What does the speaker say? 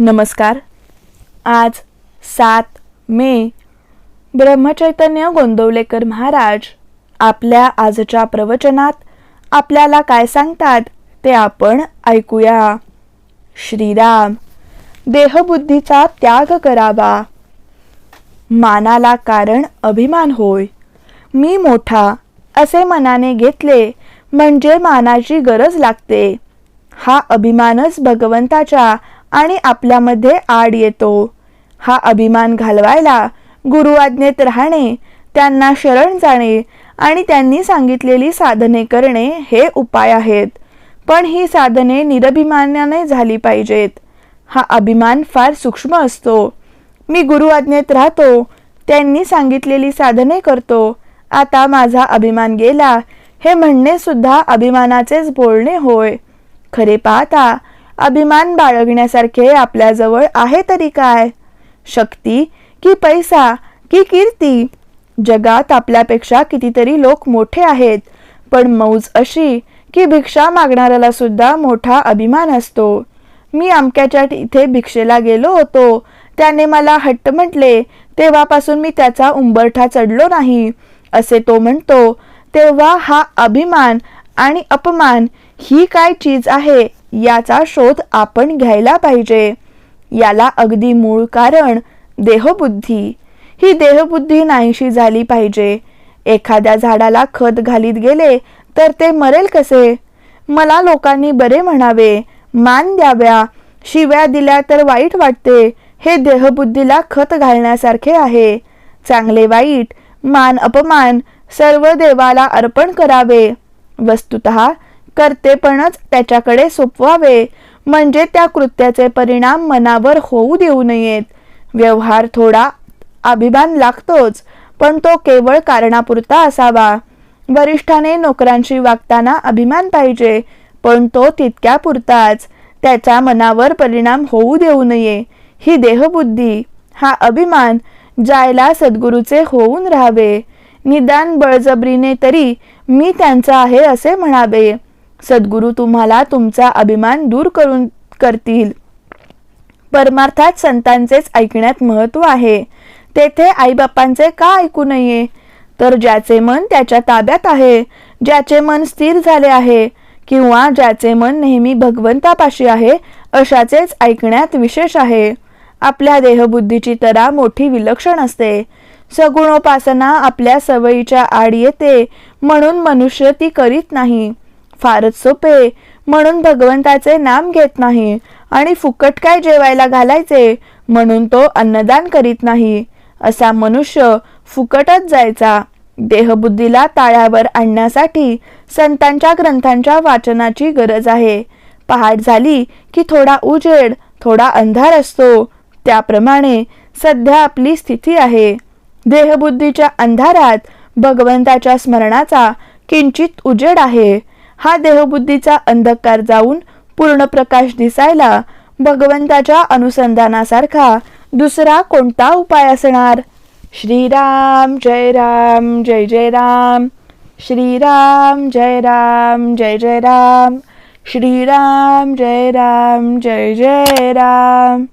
नमस्कार. आज सात मे ब्रह्मचैतन्य गोंदवलेकर महाराज आपल्या आजच्या प्रवचनात आपल्याला काय सांगतात ते आपण ऐकूया. श्रीराम देहबुद्धीचा त्याग करावा. मानाला कारण अभिमान होय. मी मोठा असे मनाने घेतले म्हणजे मानाची गरज लागते. हा अभिमानच भगवंताच्या आणि आपल्यामध्ये आड येतो. हा अभिमान घालवायला गुरुआज्ञेत राहणे त्यांना शरण जाणे आणि त्यांनी सांगितलेली साधने करणे हे उपाय आहेत. पण ही साधने निरभिमानाने झाली पाहिजेत. हा अभिमान फार सूक्ष्म असतो. मी गुरुआज्ञेत राहतो त्यांनी सांगितलेली साधने करतो. आता माझा अभिमान गेला हे म्हणणे सुद्धा अभिमानाचेच बोलणे होय. खरे पाहता अभिमान बाळगण्यासारखे आपल्याजवळ आहे तरी काय? शक्ती की पैसा की कीर्ती? जगात आपल्यापेक्षा कितीतरी लोक मोठे आहेत पण मौज अशी की भिक्षा मागणाऱ्याला सुद्धा मोठा अभिमान असतो. मी अमक्याच्या इथे भिक्षेला गेलो होतो. त्याने मला हट्ट म्हटले तेव्हापासून मी त्याचा उंबरठा चढलो नाही. असे तो म्हणतो. तेव्हा हा अभिमान आणि अपमान ही काय चीज आहे? याचा शोध आपण घ्यायला पाहिजे. याला अगदी मूळ कारण देहबुद्धी. ही देहबुद्धी नाहीशी झाली पाहिजे. एखाद्या झाडाला खत घालीत गेले तर ते मरेल कसे? मला लोकांनी बरे म्हणावे मान द्याव्या. शिव्या दिल्या तर वाईट वाटते. हे देहबुद्धीला खत घालण्यासारखे आहे. चांगले वाईट मान अपमान सर्व देवाला अर्पण करावे. वस्तुत कर्तेपणच त्याच्याकडे सोपवावे. म्हणजे त्या कृत्याचे परिणाम मनावर होऊ देऊ नयेत. व्यवहार थोडा अभिमान लागतोच पण तो केवळ कारणापुरता असावा. वरिष्ठाने नोकरांशी वागताना अभिमान पाहिजे पण तो तितक्या पुरताच. त्याच्या मनावर परिणाम होऊ देऊ नये. ही देहबुद्धी हा अभिमान जायला सद्गुरूचे होऊन राहावे. निदान बळजबरीने तरी मी त्यांचा आहे असे म्हणावे. सद्गुरू तुम्हाला तुमचा अभिमान दूर करून करतील. परमार्थात संतांचेच ऐकण्यात महत्त्व आहे. तेथे आईबापांचे का ऐकू नये? तर ज्याचे मन त्याच्या ताब्यात आहे ज्याचे मन स्थिर झाले आहे किंवा ज्याचे मन नेहमी भगवंतापाशी आहे अशाचेच ऐकण्यात विशेष आहे. आपल्या देहबुद्धीची तरा मोठी विलक्षण असते. सगुणोपासना आपल्या सवयीच्या आड येते म्हणून मनुष्य ती करीत नाही. फारच सोपे. म्हणून भगवंताचे नाम घेत नाही आणि फुकट काय जेवायला घालायचे? म्हणून तो अन्नदान करीत नाही. असा मनुष्य फुकटच जायचा. देहबुद्धीला ताळ्यावर आणण्यासाठी संतांच्या ग्रंथांच्या वाचनाची गरज आहे. पहाट झाली की थोडा उजेड थोडा अंधार असतो. त्याप्रमाणे सध्या आपली स्थिती आहे. देहबुद्धीच्या अंधारात भगवंताच्या स्मरणाचा किंचित उजेड आहे. हा देहबुद्धीचा अंधकार जाऊन पूर्ण प्रकाश दिसायला भगवंताच्या अनुसंधानासारखा दुसरा कोणता उपाय असणार? श्रीराम जय राम जय जय राम. श्रीराम जय राम जय जय राम. श्रीराम जय राम जय जय राम.